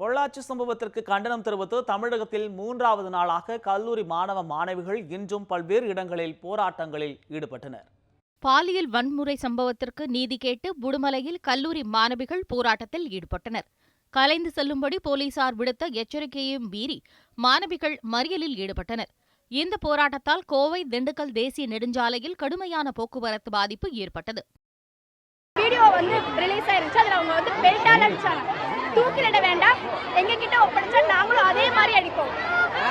பொள்ளாச்சி சம்பவத்திற்கு கண்டனம் தெரிவித்து தமிழகத்தில் மூன்றாவது நாளாக கல்லூரி மாணவ மாணவிகள் இன்றும் பல்வேறு இடங்களில் போராட்டங்களில் ஈடுபட்டனர். பாலியல் வன்முறை சம்பவத்திற்கு நீதி கேட்டு புடுமலையில் கல்லூரி மாணவிகள் போராட்டத்தில் ஈடுபட்டனர். கலைந்து செல்லும்படி போலீசார் விடுத்த எச்சரிக்கையையும் மீறி மாணவிகள் மறியலில் ஈடுபட்டனர். இந்த போராட்டத்தால் கோவை திண்டுக்கல் தேசிய நெடுஞ்சாலையில் கடுமையான போக்குவரத்து பாதிப்பு ஏற்பட்டது. வீடியோ வந்து ரிலீஸ் ஆயிருந்துச்சு அதில் அவங்க வந்து பெல்ட்டால் அடிச்சாங்க. தூக்கிலிட வேண்டாம். எங்க கிட்ட ஒப்படைச்சா நாங்களும் அதே மாதிரி அடிப்போம்.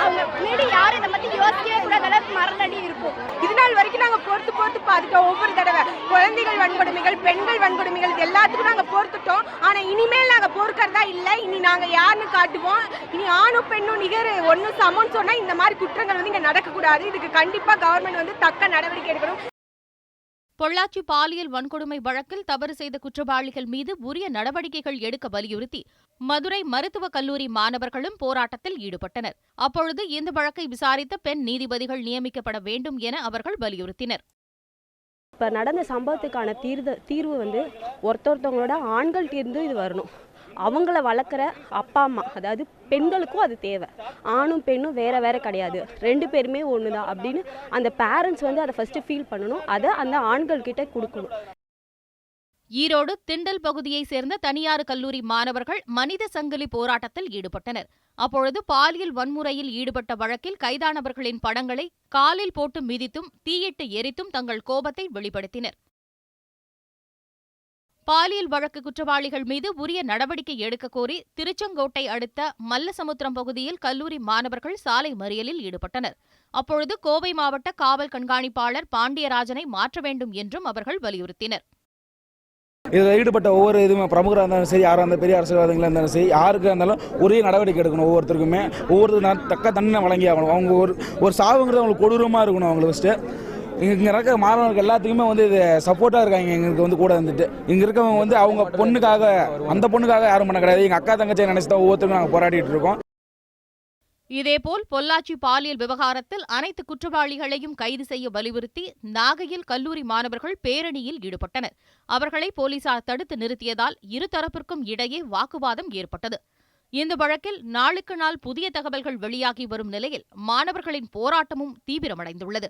அவங்க மீறி யாரும் இதை பத்தி யோசிக்கவே கூட அளவுக்கு மரணடி இருக்கும் இது நாள் வரைக்கும் நாங்க பொறுத்து பொறுத்து பார்த்துட்டோம். ஒவ்வொரு தடவை குழந்தைகள் வன்கொடுமைகள் பெண்கள் வன்கொடுமைகள் இது எல்லாத்துக்கும் நாங்க பொறுத்துட்டோம். ஆனா இனிமேல் நாங்க பொறுக்கிறதா இல்லை. இனி நாங்க யாருன்னு காட்டுவோம். இனி ஆணும் பெண்ணும் நிகர் ஒன்னும் சமம்னு சொன்னா இந்த மாதிரி குற்றங்கள் வந்து இங்க நடக்கக்கூடாது. இதுக்கு கண்டிப்பா கவர்மெண்ட் வந்து தக்க நடவடிக்கை எடுக்கணும். பொள்ளாச்சி பாலியல் வன்கொடுமை வழக்கில் தவறு செய்த குற்றவாளிகள் மீது உரிய நடவடிக்கைகள் எடுக்க வலியுறுத்தி மதுரை மருத்துவக் கல்லூரி மாணவர்களும் போராட்டத்தில் ஈடுபட்டனர். அப்பொழுது இந்த வழக்கை விசாரித்த பெண் நீதிபதிகள் நியமிக்கப்பட வேண்டும் என அவர்கள் வலியுறுத்தினர். இப்போ நடந்த சம்பவத்துக்கான தீர்வு தீர்வு வந்து ஒருத்தொருத்தவங்களோட ஆண்கள் தீர்ந்து இது வரணும். அவங்கள வளர்க்குற அப்பா அம்மா அதாவது பெண்களுக்கும் அது தேவை. ஆணும் பெண்ணும் வேற வேற கிடையாது. ரெண்டு பேருமே ஒன்று தான் அப்படின்னு அந்த பேரண்ட்ஸ் வந்து அதை ஃபஸ்ட்டு ஃபீல் பண்ணணும். அதை அந்த ஆண்கள் கிட்ட கொடுக்கணும். ஈரோடு திண்டல் பகுதியைச் சேர்ந்த தனியார் கல்லூரி மாணவர்கள் மனித சங்கிலி போராட்டத்தில் ஈடுபட்டனர். அப்பொழுது பாலியல் வன்முறையில் ஈடுபட்ட வழக்கில் கைதானவர்களின் படங்களை காலில் போட்டு மிதித்தும் தீயிட்டு எரித்தும் தங்கள் கோபத்தை வெளிப்படுத்தினர். பாலியல் வழக்கு குற்றவாளிகள் மீது உரிய நடவடிக்கை எடுக்க கோரி திருச்செங்கோட்டை அடுத்த மல்லசமுத்திரம் பகுதியில் கல்லூரி மாணவர்கள் சாலை மறியலில் ஈடுபட்டனர். அப்பொழுது கோவை மாவட்ட காவல் கண்காணிப்பாளர் பாண்டியராஜனை மாற்ற வேண்டும் என்றும் அவர்கள் வலியுறுத்தினர். இதில் ஈடுபட்ட ஒவ்வொரு இதுவுமே பிரமுகராக இருந்தாலும் சரி யாராக இருந்தாலும் பெரிய அரசியல்வாதிகளாக இருந்தாலும் சரி யாருக்காக இருந்தாலும் ஒரே நடவடிக்கை எடுக்கணும் ஒவ்வொருத்தருக்குமே. ஒவ்வொரு தக்க தண்டனை வழங்கி ஆகணும். அவங்க ஒரு ஒரு சாவுங்கிறது அவங்களுக்கு கொடூரமாக இருக்கணும் அவங்களுக்கு ஃபஸ்ட்டு இங்கே இருக்க மாணவர்கள் எல்லாத்துக்குமே வந்து இது சப்போர்ட்டாக இருக்காங்க. எங்களுக்கு வந்து கூட வந்துட்டு இங்கே இருக்கவங்க வந்து அவங்க பொண்ணுக்காக அந்த பொண்ணுக்காக யாரும் பண்ண கிடையாது. எங்கள் அக்கா தங்கச்சியை நினச்சி தான் ஒவ்வொருத்தருக்கும் நாங்கள் போராடிட்டு இருக்கோம். இதேபோல் பொள்ளாச்சி பாலியல் விவகாரத்தில் அனைத்து குற்றவாளிகளையும் கைது செய்ய வலியுறுத்தி நாகையில் கல்லூரி மாணவர்கள் பேரணியில் ஈடுபட்டனர். அவர்களை போலீசார் தடுத்து நிறுத்தியதால் இருதரப்பிற்கும் இடையே வாக்குவாதம் ஏற்பட்டது. இந்த வழக்கில் நாளுக்கு நாள் புதிய தகவல்கள் வெளியாகி வரும் நிலையில் மாணவர்களின் போராட்டமும் தீவிரமடைந்துள்ளது.